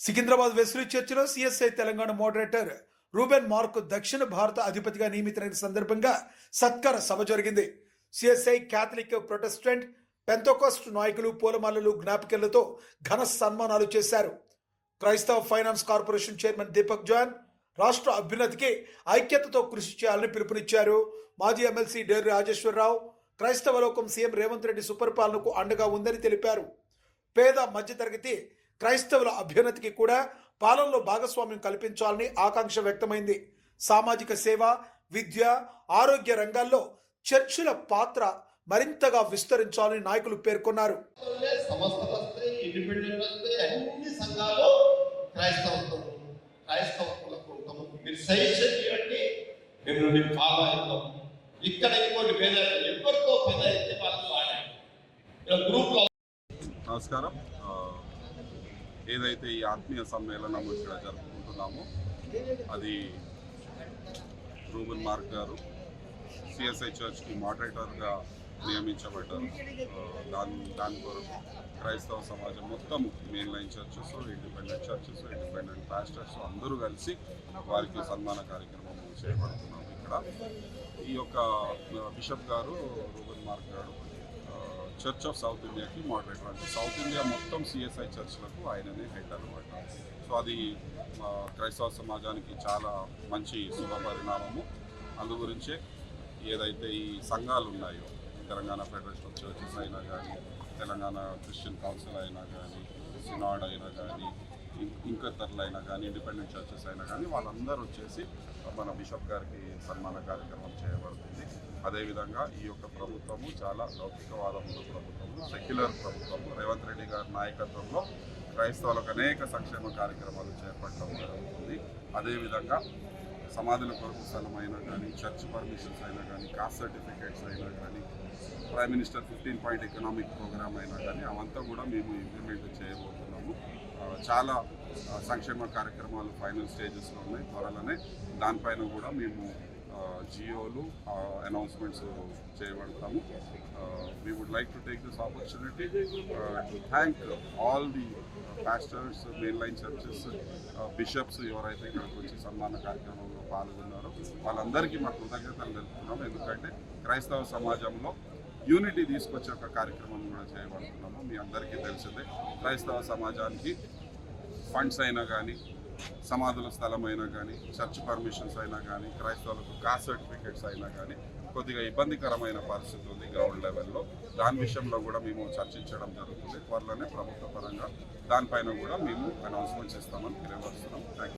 Secunderabad Wesley చర్చిలో CSI Telangana moderator Reuben Mark దక్షిణ భారత అధిపతిగా నియమితులైన సందర్భంగా సత్కార సభ జరిగింది. సిఎస్ఐ క్యాథలిక్ ప్రొటెస్టెంట్ పెంతోకోస్ట్ నాయకులు పూలమాలలు జ్ఞాపికలతో ఘన సన్మానాలు చేశారు. క్రైస్తవ finance corporation chairman Deepak John రాష్ట్ర అభ్యున్నతికి ఐక్యతతో కృషి చేయాలని పిలుపునిచ్చారు. మాజీ ఎమ్మెల్సీ డేరు రాజేశ్వరరావు క్రైస్తవ లోకం సీఎం రేవంత్ రెడ్డి సుపరిపాలనకు అండగా ఉందని తెలిపారు. పేద మధ్యతరగతి క్రైస్తవుల అభ్యున్నతికి కూడా పాలనలో భాగస్వామ్యం కల్పించాలని ఆకాంక్ష వ్యక్తమైంది. సామాజిక సేవ విద్య ఆరోగ్య రంగాల్లో చర్చిల పాత్ర మరింతగా విస్తరించాలని నాయకులు పేర్కొన్నారు. ఇక్కడ నమస్కారం. ఆ, ఏదైతే ఈ ఆత్మీయ సమ్మేళనం ఇక్కడ జరుపుకుంటున్నామో అది రూబన్ మార్క్ గారు సిఎస్ఐ చర్చ్కి మోడరేటర్గా నియమించబడ్డారు. దాని దాని కొరకు క్రైస్తవ సమాజం మొత్తం mainline churches independent churches independent pastors అందరూ కలిసి వారికి సన్మాన కార్యక్రమం చేపడుతున్నాం ఇక్కడ. ఈ యొక్క బిషప్ గారు రూబన్ మార్క్ గారు చర్చ్ ఆఫ్ సౌత్ ఇండియాకి మోడరేటర్ అంటే సౌత్ ఇండియా మొత్తం సిఎస్ఐ చర్చ్లకు ఆయననే హెడ్ అనమాట సో అది క్రైస్తవ సమాజానికి చాలా మంచి శుభ పరిణామము. అందు గురించే ఏదైతే ఈ సంఘాలు ఉన్నాయో తెలంగాణ ఫెడరేషన్ ఆఫ్ చర్చెస్ అయినా కానీ తెలంగాణ క్రిస్టియన్ కౌన్సిల్ అయినా కానీ సినాడ్ అయినా కానీ ఇంకా అయినా కానీ ఇండిపెండెంట్ చర్చెస్ అయినా కానీ వాళ్ళందరూ వచ్చేసి మన బిషప్ గారికి సన్మాన కార్యక్రమం చేయబడుతుంది. అదేవిధంగా ఈ యొక్క ప్రభుత్వము చాలా లౌకికవాదముల ప్రభుత్వము సెక్యులర్ ప్రభుత్వము. రేవంత్ రెడ్డి గారి నాయకత్వంలో క్రైస్తవులకు అనేక సంక్షేమ కార్యక్రమాలు చేపట్టడం జరుగుతుంది. అదేవిధంగా సమాధుల కొరకు స్థలం అయినా కానీ చర్చ్ పర్మిషన్స్ అయినా కానీ కాస్ట్ సర్టిఫికేట్స్ అయినా కానీ prime minister fifteen point economic programme అయినా కానీ అవంతా కూడా మేము ఇంప్లిమెంట్ చేయబోతున్నాము. చాలా సంక్షేమ కార్యక్రమాలు ఫైనల్ స్టేజెస్లో ఉన్నాయి. త్వరలోనే దానిపైన కూడా మేము జియోలు announcements చేయబడతాము. We would like to take this opportunity to thank all the pastors mainline churches bishops ఎవరైతే ఇక్కడికి వచ్చి సన్మాన కార్యక్రమంలో పాల్గొన్నారో వాళ్ళందరికీ మా కృతజ్ఞతలు తెలుపుతున్నాము. ఎందుకంటే క్రైస్తవ సమాజంలో యూనిటీ తీసుకొచ్చే ఒక కార్యక్రమం కూడా చేయబడుతున్నాము. మీ అందరికీ తెలిసిందే క్రైస్తవ సమాజానికి ఫండ్స్ అయినా కానీ సమాధుల స్థలం అయినా కానీ చర్చ్ పర్మిషన్స్ అయినా కానీ క్రైస్తవులకు కాస్ట్ సర్టిఫికేట్స్ అయినా కానీ కొద్దిగా ఇబ్బందికరమైన పరిస్థితి ఉంది గ్రౌండ్ లెవెల్లో. దాని విషయంలో కూడా మేము చర్చించడం జరుగుతుంది. త్వరలోనే ప్రభుత్వ పరంగా దానిపైన కూడా మేము అనౌన్స్మెంట్స్ ఇస్తామని తెలియపరుస్తున్నాం. థ్యాంక్